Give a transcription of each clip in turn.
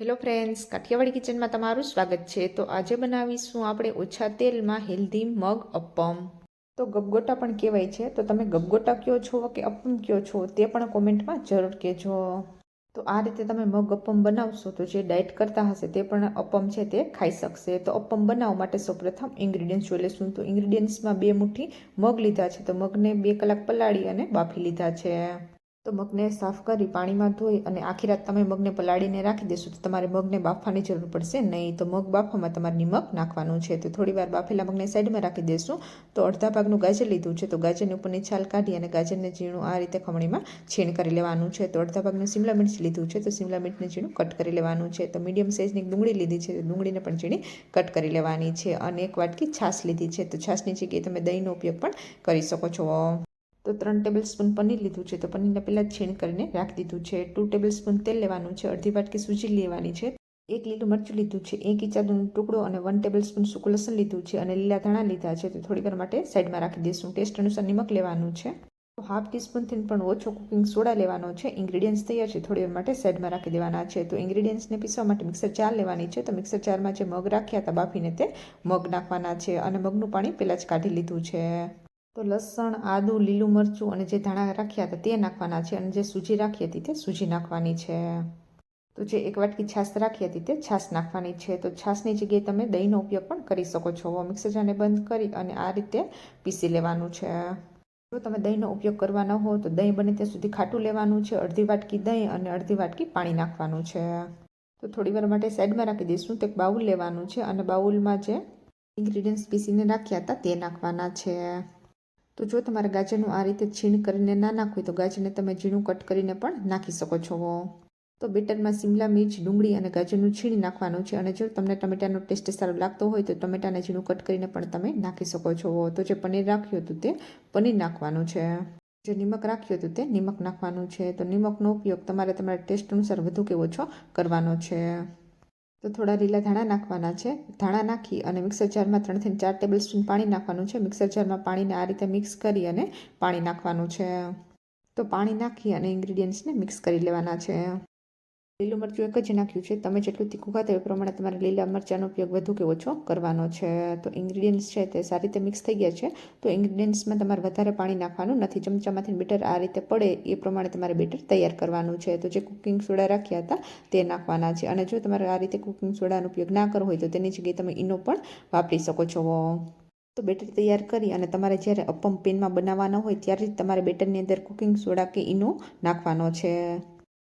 Hello friends Kathiawadi કિચનમાં તમારું સ્વાગત છે. તો આજે બનાવીશું આપણે ઓછા તેલમાં હેલ્ધી મગ અપમ તો ગબગોટા પણ કહેવાય છે. તો તમે ગબગોટા કયો છો કે અપમ કયો છો તે પણ કોમેન્ટમાં જરૂર કહેજો. તો આ રીતે તમે મગ અપમ બનાવશો તો જે ડાયટ કરતા હશે તે પણ અપમ છે તે ખાઈ શકશે. તો અપમ બનાવવા માટે સૌપ્રથમ ઇન્ગ્રીડિયન્ટ્સ જોઈ લઈશું. તો ઇન્ગ્રીડિયન્ટ્સમાં બે મુઠ્ઠી મગ લીધા છે. તો મગને બે કલાક પલાળી અને બાફી લીધા છે. તો મગને સાફ કરી પાણીમાં ધોઈ અને આખી રાત તમે મગને પલાળીને રાખી દેશો તો તમારે મગને બાફવાની જરૂર પડશે નહીં. તો મગ બાફવામાં તમારે નિમક નાખવાનું છે. તો થોડી વાર બાફેલા મગને સાઈડમાં રાખી દેશું. તો અડધા ભાગનું ગાજર લીધું છે. તો ગાજરની ઉપરની છાલ કાઢી અને ગાજરને ઝીણું આ રીતે ખમણીમાં છીણ કરી લેવાનું છે. તો અડધા ભાગનું સિમલા મિર્ચ લીધું છે. તો સિમલા મિર્ચને ઝીણું કટ કરી લેવાનું છે. તો મીડિયમ સાઇઝની ડુંગળી લીધી છે. તો ડુંગળીને પણ ઝીણી કટ કરી લેવાની છે. અને એક વાટકી છાશ લીધી છે. તો છાશની જગ્યાએ તમે દહીંનો ઉપયોગ પણ કરી શકો છો. તો ત્રણ ટેબલ સ્પૂન પનીર લીધું છે. તો પનીરને પહેલાં છીણ કરીને રાખી દીધું છે. ટુ ટેબલ સ્પૂન તેલ લેવાનું છે. અડધી વાટકી સૂજી લેવાની છે. એક લીલું મરચું લીધું છે. એક ઇંચાદુનો ટુકડો અને વન ટેબલ સ્પૂન સૂકું લસણ લીધું છે અને લીલા ધાણા લીધા છે. તો થોડી વાર માટે સાઈડમાં રાખી દઈશું. ટેસ્ટ અનુસાર નિમક લેવાનું છે. તો હાફ ટીસ્પૂનથી પણ ઓછો કુકિંગ સોડા લેવાનો છે. ઇન્ગ્રીડિયન્ટ્સ તૈયાર છે. થોડી વાર માટે સાઈડમાં રાખી દેવાના છે. તો ઇન્ગ્રીડિયન્ટ્સને પીસવા માટે મિક્સર ચાર લેવાની છે. તો મિક્સર ચારમાં જે મગ રાખ્યા હતા બાફીને તે મગ નાખવાના છે અને મગનું પાણી પહેલાં જ કાઢી લીધું છે. તો લસણ, આદું, લીલું મરચું અને જે ધાણા રાખ્યા હતા તે નાખવાના છે અને જે સૂજી રાખી હતી તે સૂજી નાખવાની છે. તો જે એક વાટકી છાશ રાખી હતી તે છાશ નાખવાની છે. તો છાશની જગ્યાએ તમે દહીંનો ઉપયોગ પણ કરી શકો છો. મિક્સર જારને બંધ કરી અને આ રીતે પીસી લેવાનું છે. જો તમે દહીંનો ઉપયોગ કરવા હો તો દહીં બને ત્યાં સુધી ખાટું લેવાનું છે. અડધી વાટકી દહીં અને અડધી વાટકી પાણી નાખવાનું છે. તો થોડી વાર માટે સાઈડમાં રાખી દઈશું. તો એક બાઉલ લેવાનું છે અને બાઉલમાં જે ઇન્ગ્રીડિયન્ટ્સ પીસીને રાખ્યા હતા તે નાખવાના છે. તો જો તમારે ગાજરનું આ રીતે છીણ કરીને ના નાખવું તો ગાજરને તમે ઝીણું કટ કરીને પણ નાખી શકો છો. તો બેટરમાં સિમલા, મિર્ચ, ડુંગળી અને ગાજરનું છીણી નાખવાનું છે અને જો તમને ટમેટાનો ટેસ્ટ સારો લાગતો હોય તો ટમેટાને ઝીણું કટ કરીને પણ તમે નાખી શકો છો. તો જે પનીર રાખ્યું હતું તે પનીર નાખવાનું છે. જે નિમક રાખ્યું હતું તે નિમક નાખવાનું છે. તો નિમકનો ઉપયોગ તમારે તમારા ટેસ્ટ અનુસાર વધુ કે ઓછો કરવાનો છે. તો થોડા લીલા ધાણા નાખવાના છે. ધાણા નાખી અને મિક્સર જારમાં ત્રણથી ચાર ટેબલ સ્પૂન પાણી નાખવાનું છે. મિક્સર જારમાં પાણીને આ રીતે મિક્સ કરી અને પાણી નાખવાનું છે. તો પાણી નાખી અને ઇન્ગ્રીડિયન્ટ્સને મિક્સ કરી લેવાના છે. લીલું મરચું એક જ નાખ્યું છે. તમે જેટલું તીખું ખાતા એ પ્રમાણે તમારે લીલા મરચાંનો ઉપયોગ વધુ કે ઓછો કરવાનો છે. તો ઇન્ગ્રીડિયન્ટ્સ છે તે સારી રીતે મિક્સ થઈ ગયા છે. તો ઇન્ગ્રીડિયન્ટ્સમાં તમારે વધારે પાણી નાખવાનું નથી. ચમચામાંથી બેટર આ રીતે પડે એ પ્રમાણે તમારે બેટર તૈયાર કરવાનું છે. તો જે કુકિંગ સોડા રાખ્યા હતા તે નાખવાના છે. અને જો તમારે આ રીતે કુકિંગ સોડાનો ઉપયોગ ના કરવો હોય તો તેની જગ્યાએ તમે ઈનો પણ વાપરી શકો છો. તો બેટર તૈયાર કરી અને તમારે જ્યારે અપમ પેનમાં બનાવવાના હોય ત્યારે જ તમારે બેટરની અંદર કુકિંગ સોડા કે ઈનો નાખવાનો છે.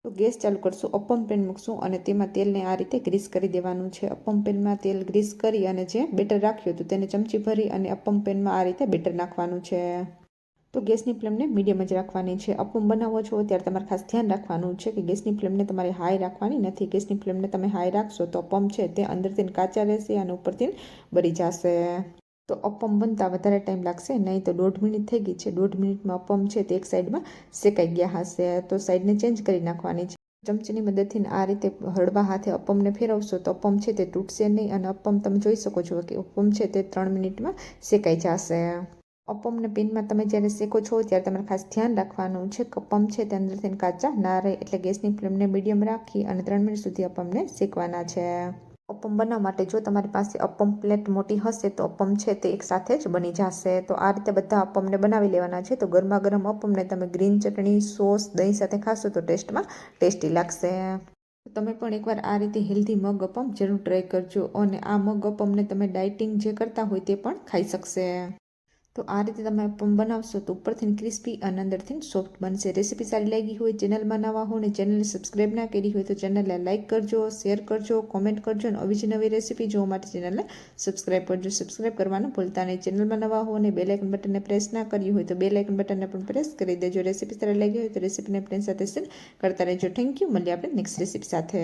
તો ગેસ ચાલુ કરશું અપમ પેન મૂકશું અને તેમાં તેલને આ રીતે ગ્રીસ કરી દેવાનું છે. અપમ પેનમાં તેલ ગ્રીસ કરી અને જે બેટર રાખ્યું હતું તેને ચમચી ભરી અને અપમ પેનમાં આ રીતે બેટર નાખવાનું છે. તો ગેસની ફ્લેમને મીડિયમ જ રાખવાની છે. અપમ બનાવો છો ત્યારે તમારે ખાસ ધ્યાન રાખવાનું છે કે ગેસની ફ્લેમને તમારે હાઈ રાખવાની નથી. ગેસની ફ્લેમને તમે હાઈ રાખશો તો અપમ છે તે અંદરથી કાચા રહેશે અને ઉપરથી બળી જશે. તો અપમ બનતા વધારે ટાઈમ લાગશે, નહીં તો દોઢ મિનિટ થઈ ગઈ છે. દોઢ મિનિટમાં અપમ છે તે એક સાઈડમાં શેકાઈ ગયા હશે. તો સાઈડને ચેન્જ કરી નાખવાની છે. ચમચીની મદદથી આ રીતે હળવા હાથે અપમને ફેરવશો તો અપમ છે તે તૂટશે નહીં અને અપમ તમે જોઈ શકો છો કે અપમ છે તે ત્રણ મિનિટમાં શેકાઈ જશે. અપમને પેનમાં તમે જ્યારે શેકો છો ત્યારે તમારે ખાસ ધ્યાન રાખવાનું છે કે અપમ છે તે અંદરથી કાચા ના રહે એટલે ગેસની ફ્લેમને મીડિયમ રાખી અને ત્રણ મિનિટ સુધી અપમને શેકવાના છે. અપમ બનાવવા માટે જો તમારી પાસે અપમ પ્લેટ મોટી હશે તો અપમ છે તે એક સાથે જ બની જશે. તો આ રીતે બધા અપમને બનાવી લેવાના છે. તો ગરમા ગરમ અપમને તમે ગ્રીન ચટણી, સોસ, દહીં સાથે ખાશો તો ટેસ્ટમાં ટેસ્ટી લાગશે. તમે પણ એકવાર આ રીતે હેલ્ધી મગ અપમ જરૂર ટ્રાય કરજો અને આ મગ અપમને તમે ડાયટિંગ જે કરતા હોય તે પણ ખાઈ શકશે. તો આ રીતે તમે બનાવશો તો ઉપરથી ક્રિસ્પી અને અંદરથી સોફ્ટ બનશે. રેસીપી સારી લાગી હોય, ચેનલમાં નવા હો ને ચેનલને સબસ્ક્રાઈબ ના કરી હોય તો ચેનલને લાઇક કરજો શેર કરજો કોમેન્ટ કરજો અને આવી જ નવી રેસીપી જોવા માટે ચેનલને સબસ્ક્રાઈબ કરજો. સબસ્ક્રાઈબ કરવાનું ભૂલતા નહીં. ચેનલમાં નવા હો ને બે લાઇકન બટનને પ્રેસ ના કર્યું હોય તો બે લાઇકન બટનને પણ પ્રેસ કરી દેજો. રેસીપી સારી લાગી હોય તો રેસીપીને ફ્રેન્ડ સાથે શેર કરતા રહેજો. થેન્ક યુ મળીએ આપણે નેક્સ્ટ રેસીપી સાથે.